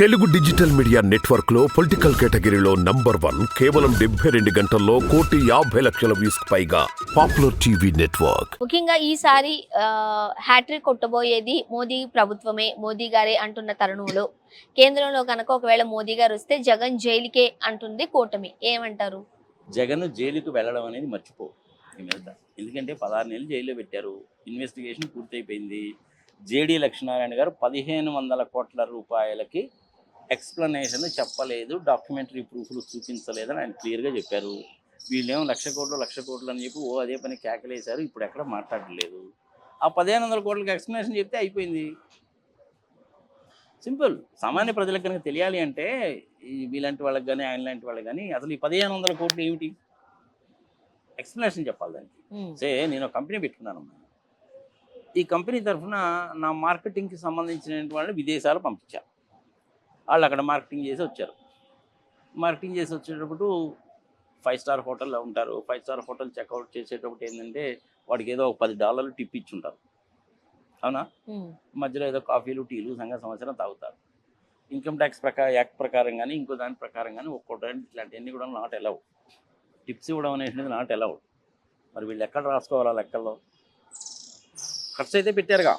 Telugu digital media నెట్వర్క్లో political కేటగిరీలో number one కేవలం డెబ్బై రెండు గంటల్లో కోటి యాభై లక్షల వ్యూస్ పైగా పాపులర్ టీవీ నెట్వర్క్. ముఖ్యంగా ఈసారి హ్యాట్రిక్ కొట్టబోయేది మోదీ ప్రభుత్వమే. మోదీ గారే అంటున్న తరుణంలో. కేంద్రంలో కనుక ఒకవేళ మోదీ గారు వస్తే జగన్ జైలుకే అంటుంది కూటమి. ఏమంటారు? జగన్ జైలుకు వెళ్ళడం అనేది మర్చిపో ఎందుకంటే పదహారు నెలలు జైల్లో పెట్టారు. ఇన్వెస్టిగేషన్ పూర్తయిపోయింది. జేడీ లక్ష్మీనారాయణ గారు పదిహేను వందల కోట్ల రూపాయలకి ఎక్స్ప్లెనేషన్ చెప్పలేదు డాక్యుమెంటరీ ప్రూఫ్లు చూపించలేదని ఆయన క్లియర్గా చెప్పారు. వీళ్ళేమో లక్ష కోట్లు లక్ష కోట్లు అని చెప్పి ఓ అదే పని కేకలేశారు ఇప్పుడు ఎక్కడ మాట్లాడలేదు. ఆ పదిహేను వందల కోట్లకి ఎక్స్ప్లెనేషన్ చెప్తే అయిపోయింది. సింపుల్. సామాన్య ప్రజలకు కనుక తెలియాలి అంటే ఈ వీలాంటి వాళ్ళకి కానీ ఆయన లాంటి వాళ్ళకి కానీ అసలు ఈ పదిహేను వందల కోట్లు ఏమిటి? ఎక్స్ప్లెనేషన్ చెప్పాలి దానికి. సే నేను ఒక కంపెనీ పెట్టుకున్నాను. ఈ కంపెనీ తరఫున నా మార్కెటింగ్కి సంబంధించిన వాళ్ళని విదేశాలు పంపించా వాళ్ళు అక్కడ మార్కెటింగ్ చేసి వచ్చారు. మార్కెటింగ్ చేసి వచ్చేటప్పుడు ఫైవ్ స్టార్ హోటల్లో ఉంటారు. ఫైవ్ స్టార్ హోటల్ చెక్అవుట్ చేసేటప్పుడు ఏంటంటే వాడికి ఏదో ఒక పది డాలర్లు టిప్ ఇచ్చి ఉంటారు అవునా మధ్యలో ఏదో కాఫీలు టీలు సంఘ సంవత్సరం తాగుతారు. ఇన్కమ్ ట్యాక్స్ ప్రకారం యాక్ట్ ప్రకారం కానీ ఇంకో దాని ప్రకారం కానీ ఒక్కొక్కటి ఇట్లాంటివన్నీ కూడా నాట్ అలౌ టిప్స్ ఇవ్వడం అనేది నాట్ అలౌడ్. మరి వీళ్ళు ఎక్కడ రాసుకోవాలా లెక్కల్లో? ఖర్చు అయితే పెట్టారుగా.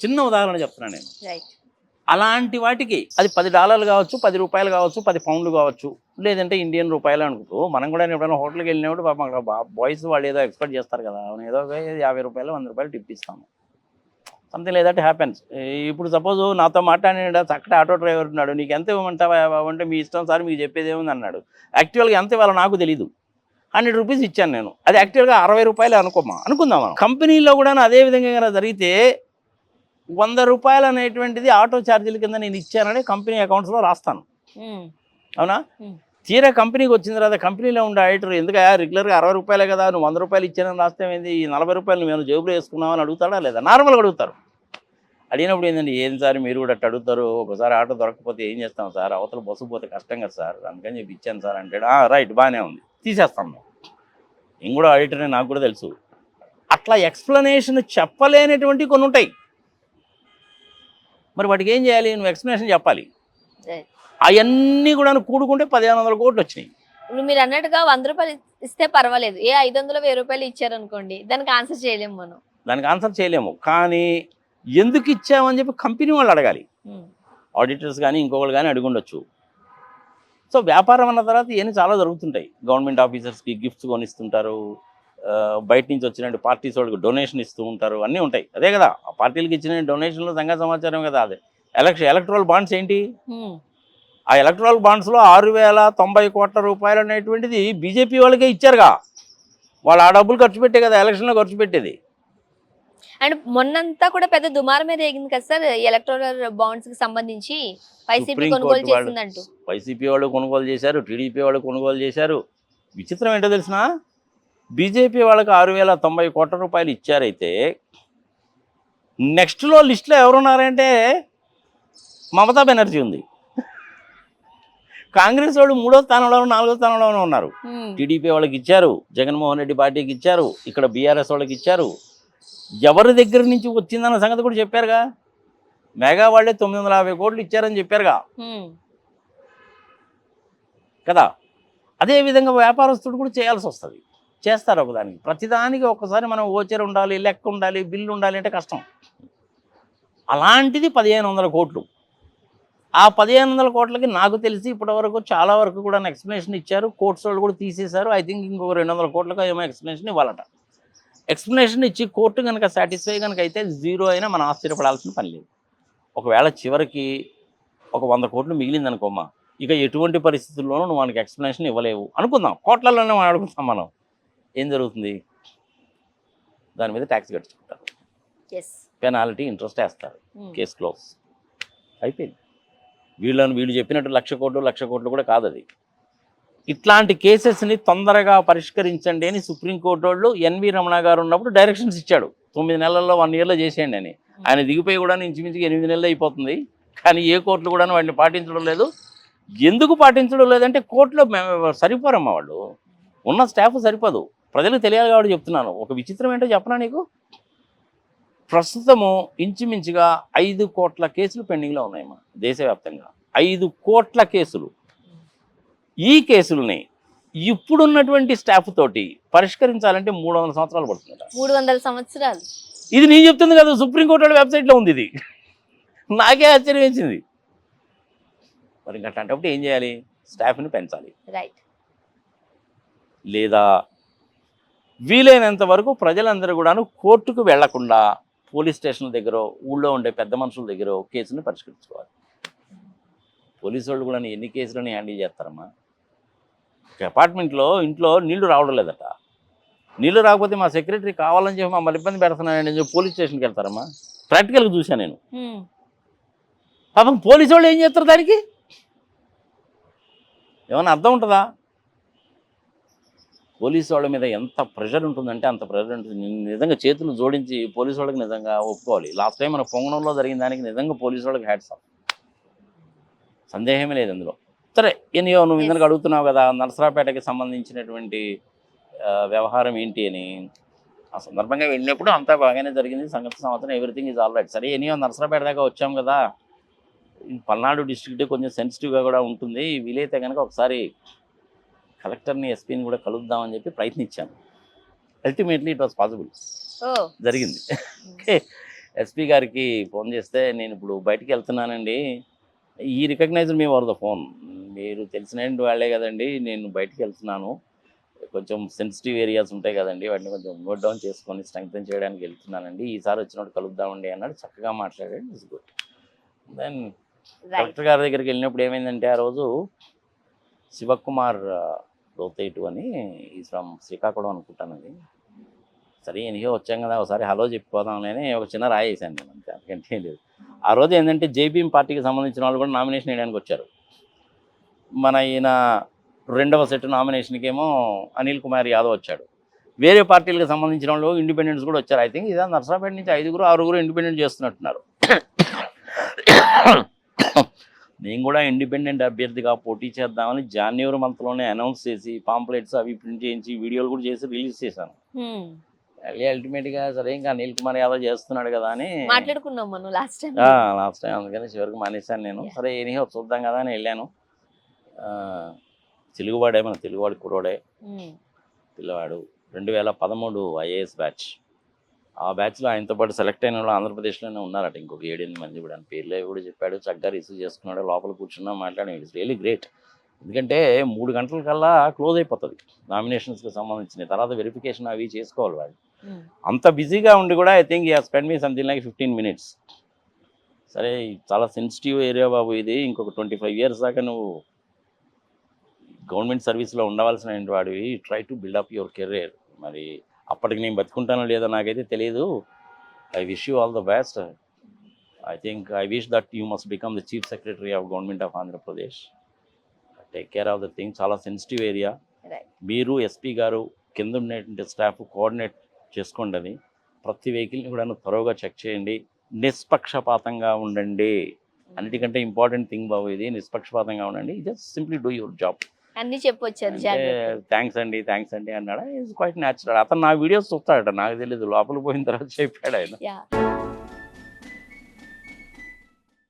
చిన్న ఉదాహరణ చెప్తున్నాను నేను. అలాంటి వాటికి అది పది డాలర్లు కావచ్చు పది రూపాయలు కావచ్చు పది పౌండ్లు కావచ్చు. లేదంటే ఇండియన్ రూపాయలు అనుకుంటూ మనం కూడా ఎప్పుడైనా హోటల్కి వెళ్ళినప్పుడు పాపం అక్కడ బాయ్స్ వాళ్ళు ఏదో ఎక్స్పెక్ట్ చేస్తారు కదా. మనం ఏదో ఒక యాభై రూపాయలు వంద రూపాయలు టిప్ ఇస్తాము. సంథింగ్ లేదంటే హ్యాపెన్స్ ఇప్పుడు సపోజ్ నాతో మాట్లాడిన చక్కటి ఆటో డ్రైవర్ ఉన్నాడు నీకు ఎంత ఇవ్వమంటావా అంటే మీ ఇష్టం సార్ మీకు చెప్పేది ఏముంది? అన్నాడు. యాక్చువల్గా ఎంత ఇవ్వాలో నాకు తెలీదు. హండ్రెడ్ రూపీస్ ఇచ్చాను నేను. అది యాక్చువల్గా అరవై రూపాయలు అనుకోమా? అనుకుందాం మనం. కంపెనీలో కూడా అదే విధంగా జరిగితే వంద రూపాయలు అనేటువంటిది ఆటో ఛార్జీల కింద నేను ఇచ్చానని కంపెనీ అకౌంట్స్లో రాస్తాను. అవునా. తీరా కంపెనీకి వచ్చిన తర్వాత కంపెనీలో ఉండే ఆడిటర్ ఎందుకు రెగ్యులర్గా అరవై రూపాయలే కదా నువ్వు వంద రూపాయలు ఇచ్చానని రాస్తే ఏంది? ఈ నలభై రూపాయలు మేము జేబులో వేసుకున్నామని అడుగుతాడా లేదా? నార్మల్గా అడుగుతారు. అడిగినప్పుడు ఏంటంటే ఏం సార్ మీరు కూడా అట్ట అడుగుతారు? ఒకసారి ఆటో దొరకకపోతే ఏం చేస్తాం సార్? అవతల బస్సు పోతే కష్టం కదా సార్. అందుకని చెప్పి ఇచ్చాను సార్. అంటే రైట్ బాగానే ఉంది. తీసేస్తాం మేము. నేను కూడా ఆడిటరే నాకు కూడా తెలుసు. అట్లా ఎక్స్ప్లెనేషన్ చెప్పలేనటువంటి కొన్ని ఉంటాయి మరి వాటికి ఏం చేయాలి? నువ్వు ఎక్స్ప్లెనేషన్ చెప్పాలి. అవన్నీ కూడా కూడుకుంటే పదిహేను వందల కోట్లు వచ్చినాయి ఇప్పుడు మీరు అన్నట్టుగా వంద రూపాయలు ఇస్తే పర్వాలేదు. ఏ ఐదు వందలు వెయ్యి రూపాయలు ఇచ్చారనుకోండి దానికి ఆన్సర్ చేయలేము మనం. దానికి ఆన్సర్ చేయలేము. కానీ ఎందుకు ఇచ్చామని చెప్పి కంపెనీ వాళ్ళు అడగాలి. ఆడిటర్స్ కానీ ఇంకొకరు కానీ అడిగి ఉండొచ్చు సో వ్యాపారం అన్న తర్వాత ఇవన్నీ చాలా జరుగుతుంటాయి. గవర్నమెంట్ ఆఫీసర్స్కి గిఫ్ట్స్ కొనిస్తుంటారు. బయట నుంచి వచ్చిన పార్టీస్ వాళ్ళకి డొనేషన్ ఇస్తూ ఉంటారు అన్నీ ఉంటాయి. అదే కదా ఆ పార్టీలకు ఇచ్చిన డొనేషన్లు సంఘ సమాచారం కదా అదే. ఎలక్షన్ ఎలక్ట్రల్ బాండ్స్ ఏంటి? ఆ ఎలక్ట్రల్ బాండ్స్లో ఆరు వేల తొంభై కోట్ల రూపాయలు అనేటువంటిది బీజేపీ వాళ్ళకే ఇచ్చారుగా. వాళ్ళు ఆ డబ్బులు ఖర్చు పెట్టే కదా ఎలక్షన్లో ఖర్చు పెట్టేది. అండ్ మొన్నంతా కూడా పెద్ద దుమారం మీద ఎగింది కదా సార్ ఎలక్ట్రల్ బాండ్స్కి సంబంధించి వైసీపీ కొనుగోలు చేసిందంటూ. వైసీపీ వాళ్ళు కొనుగోలు చేశారు టీడీపీ వాళ్ళు కొనుగోలు చేశారు. విచిత్రం ఏంటో తెలిసిన? బీజేపీ వాళ్ళకి ఆరు వేల తొంభై కోట్ల రూపాయలు ఇచ్చారైతే నెక్స్ట్లో లిస్ట్లో ఎవరున్నారంటే మమతా బెనర్జీ ఉంది. కాంగ్రెస్ వాళ్ళు మూడో స్థానంలోనూ నాలుగో స్థానంలోనూ ఉన్నారు. టీడీపీ వాళ్ళకి ఇచ్చారు జగన్మోహన్ రెడ్డి పార్టీకి ఇచ్చారు ఇక్కడ బీఆర్ఎస్ వాళ్ళకి ఇచ్చారు. ఎవరి దగ్గర నుంచి వచ్చిందన్న సంగతి కూడా చెప్పారుగా. మెగా వాళ్ళే తొమ్మిది వందల యాభై కోట్లు ఇచ్చారని చెప్పారుగా. కదా? అదే విధంగా వ్యాపారస్తుడు కూడా చేయాల్సి వస్తుంది. చేస్తారు ఒకదానికి. ప్రతిదానికి ఒక్కసారి మనం ఓచర్ ఉండాలి లెక్క ఉండాలి బిల్లు ఉండాలి అంటే కష్టం. అలాంటిది పదిహేను వందల కోట్లు. ఆ పదిహేను వందల కోట్లకి నాకు తెలిసి ఇప్పటివరకు చాలా వరకు కూడా ఎక్స్ప్లెనేషన్ ఇచ్చారు. కోర్ట్స్ వాళ్ళు కూడా తీసేశారు. ఐ థింక్ ఇంకొక రెండు వందల కోట్లకు ఏమో ఎక్స్ప్లెనేషన్ ఇవ్వాలట. ఎక్స్ప్లెనేషన్ ఇచ్చి కోర్టు కనుక సాటిస్ఫై కనుక అయితే జీరో అయినా మనం ఆశ్చర్యపడాల్సిన పని లేదు. ఒకవేళ చివరికి ఒక వంద కోట్లు మిగిలిందనుకోమ్మా ఇక ఎటువంటి పరిస్థితుల్లోనూ నువ్వు మనకి ఎక్స్ప్లెనేషన్ ఇవ్వలేవు అనుకుందాం. కోట్లలోనే మాట్లాడుకుంటాం మనం. ఏం జరుగుతుంది? దాని మీద ట్యాక్స్ కట్టించుకుంటారు. పెనాల్టీ ఇంట్రెస్ట్ వేస్తారు. ఉమ్, కేసు క్లోజ్. అయిపోయింది. వీళ్ళని వీళ్ళు చెప్పినట్టు లక్ష కోట్లు లక్ష కోట్లు కూడా కాదు అది. ఇట్లాంటి కేసెస్ని తొందరగా పరిష్కరించండి అని సుప్రీంకోర్టు వాళ్ళు ఎన్వి రమణ గారు ఉన్నప్పుడు డైరెక్షన్స్ ఇచ్చాడు. తొమ్మిది నెలల్లో వన్ ఇయర్లో చేసేయండి అని. ఆయన దిగిపోయి కూడా ఇంచుమించుగా ఎనిమిది నెలలు అయిపోతుంది. కానీ ఏ కోర్టులు కూడా వాటిని పాటించడం లేదు. ఎందుకు పాటించడం లేదంటే కోర్టులో సరిపోరమ్మా వాళ్ళు. ఉన్న స్టాఫ్ సరిపోదు. ప్రజలకు తెలియాలి కాబట్టి చెప్తున్నాను. ఒక విచిత్రం ఏంటో చెప్పనా నీకు? ప్రస్తుతము ఇంచుమించుగా ఐదు కోట్ల కేసులు పెండింగ్లో ఉన్నాయమ్మా దేశవ్యాప్తంగా. ఐదు కోట్ల కేసులు. ఈ కేసుల్ని ఇప్పుడున్నటువంటి స్టాఫ్ తోటి పరిష్కరించాలంటే మూడు వందల సంవత్సరాలు పడుతుందట. మూడు వందల సంవత్సరాలు. ఇది నేను చెప్తుంది కదా సుప్రీంకోర్టు వాళ్ళ వెబ్సైట్లో ఉంది ఇది. నాకే ఆశ్చర్యం వేసింది. మరి ఇంకా అట్లాంటప్పుడు ఏం చేయాలి? స్టాఫ్ని పెంచాలి. రైట్ లేదా వీలైనంత వరకు ప్రజలందరూ కూడాను కోర్టుకు వెళ్ళకుండా పోలీస్ స్టేషన్ దగ్గర ఊళ్ళో ఉండే పెద్ద మనుషుల దగ్గర కేసుని పరిష్కరించుకోవాలి. పోలీసు వాళ్ళు కూడా ఎన్ని కేసులని హ్యాండిల్ చేస్తారమ్మా? అపార్ట్మెంట్లో ఇంట్లో నీళ్ళు రావడం లేదట. నీళ్ళు రాకపోతే మా సెక్రటరీ కావాలని చెప్పి మమ్మల్ని ఇబ్బంది పెడుతున్నానని అని చెప్పి పోలీస్ స్టేషన్కి వెళ్తారమ్మా. ప్రాక్టికల్గా చూశాను నేను. పాపం పోలీసు వాళ్ళు ఏం చేస్తారు దానికి? ఏమన్నా అర్థం ఉంటుందా? పోలీసు వాళ్ళ మీద ఎంత ప్రెషర్ ఉంటుందంటే అంత ప్రెషర్ ఉంటుంది. నిజంగా చేతులు జోడించి పోలీసు వాళ్ళకి నిజంగా ఒప్పుకోవాలి. లాస్ట్ టైం మన పొంగనంలో జరిగిన దానికి నిజంగా పోలీసు వాళ్ళకి హ్యాట్స్ ఆఫ్. సందేహమే లేదు అందులో. సరే ఎనియో నువ్వు ఇందరికి అడుగుతున్నావు కదా నరసరాపేటకి సంబంధించినటువంటి వ్యవహారం ఏంటి అని. ఆ సందర్భంగా వెళ్ళినప్పుడు అంతా బాగానే జరిగింది. సంగతి సంవత్సరం ఎవ్రీథింగ్ ఈజ్ ఆల్ రైట్ సరే ఎనియో నరసరాపేట దాకా వచ్చాం కదా. పల్నాడు డిస్ట్రిక్ట్ కొంచెం సెన్సిటివ్గా కూడా ఉంటుంది. వీలైతే కనుక ఒకసారి కలెక్టర్ని ఎస్పీని కూడా కలుద్దామని చెప్పి ప్రయత్నించాను. అల్టిమేట్లీ ఇట్ వాస్ పాసిబుల్ జరిగింది. ఎస్పీ గారికి ఫోన్ చేస్తే నేను ఇప్పుడు బయటికి వెళ్తున్నానండి. ఈ recognise me or the phone. మీరు తెలిసిన వాళ్ళే కదండి నేను బయటికి వెళ్తున్నాను. కొంచెం సెన్సిటివ్ ఏరియాస్ ఉంటాయి కదండి వాటిని కొంచెం నోట్ డౌన్ చేసుకొని స్ట్రెంగ్తన్ చేయడానికి వెళ్తున్నానండి. ఈసారి వచ్చినప్పుడు కలుద్దామండి అన్నాడు. చక్కగా మాట్లాడాడు. ఇట్స్ గుడ్ దెన్ కలెక్టర్ గారి దగ్గరికి వెళ్ళినప్పుడు ఏమైందంటే ఆ రోజు శివకుమార్ లోతేటు అని ఈ ఫ్రమ్ శ్రీకాకుళం అనుకుంటాను అది సరే ఎనియో వచ్చాం కదా ఒకసారి హలో చెప్పిపోదాం ఒక చిన్న రాయి వేసాను నేను అంతే అంతకంటే లేదు. ఆ రోజు ఏంటంటే జేబీఎం పార్టీకి సంబంధించిన వాళ్ళు కూడా నామినేషన్ వేయడానికి వచ్చారు. మన ఈయన రెండవ సెట్ నామినేషన్కి ఏమో అనిల్ కుమార్ యాదవ్ వచ్చాడు. వేరే పార్టీలకు సంబంధించిన వాళ్ళు ఇండిపెండెంట్స్ కూడా వచ్చారు. ఐ థింక్ ఇదే నర్సరాపేట నుంచి ఐదుగురు ఆరుగురు ఇండిపెండెంట్ చేస్తున్నట్టున్నారు. నేను కూడా ఇండిపెండెంట్ అభ్యర్థిగా పోటీ చేద్దామని జాన్యువరి మంత్లోనే అనౌన్స్ చేసి పాంప్లెట్స్ అవి ప్రింట్ చేయించి వీడియోలు కూడా చేసి రిలీజ్ చేశాను. మళ్ళీ అల్టిమేట్గా సరే ఇంకా అనిల్ కుమార్ యాదవ్ చేస్తున్నాడు కదా అని మాట్లాడుకున్నాం మనం లాస్ట్ టైం లాస్ట్ టైం అందుకని చివరికి మానేశాను నేను. సరే ఎనీహో చూద్దాం కదా అని వెళ్ళాను. తెలుగువాడే మన తెలుగువాడు కురోడే పిల్లవాడు. రెండు వేల పదమూడు ఐఏఎస్ బ్యాచ్. ఆ బ్యాచ్లో ఆయనతో పాటు సెలెక్ట్ అయిన వాళ్ళు ఆంధ్రప్రదేశ్లోనే ఉన్నారట. ఇంకొక ఏడెనిమిది మంది కూడా. ఆయన పేర్లు కూడా చెప్పాడు. చక్కగా రిసీవ్ చేసుకున్నాడు. లోపల కూర్చున్నా మాట్లాడి. ఇట్స్ రియలీ గ్రేట్ ఎందుకంటే మూడు గంటల కల్లా క్లోజ్ అయిపోతుంది. నామినేషన్స్కి సంబంధించిన తర్వాత వెరిఫికేషన్ అవి చేసుకోవాలి వాళ్ళు. అంత బిజీగా ఉండి కూడా I think you spend me something like fifteen minutes సరే చాలా సెన్సిటివ్ ఏరియా బాబు ఇది. ఇంకొక ట్వంటీ ఫైవ్ ఇయర్స్ దాకా నువ్వు గవర్నమెంట్ సర్వీస్లో ఉండవలసిన వాడివి. Try to buildup your career మరి అప్పటికి నేను బతుకుంటానో లేదో నాకైతే తెలియదు I wish you all the best I think I wish that you must become the chief secretary of government of Andhra Pradesh take care of the thing చాలా సెన్సిటివ్ ఏరియా. మీరు SP గారు కింద ఉండేటువంటి స్టాఫ్ కోఆర్డినేట్ చేసుకోండి అది. ప్రతి వెహికల్ని కూడా త్వరగా చెక్ చేయండి. నిష్పక్షపాతంగా ఉండండి. అన్నిటికంటే ఇంపార్టెంట్ థింగ్ బాబు ఇది. నిష్పక్షపాతంగా ఉండండి. Just simply do your job అన్ని చెప్పొచ్చారు థ్యాంక్స్ అండి థ్యాంక్స్ అండి అన్నాడు. ఇట్స్ క్వైట్ న్యాచురల్ అతను నా వీడియోస్ చూస్తాడట నాకు తెలియదు లోపల పోయిన తర్వాత చెప్పాడు ఆయన.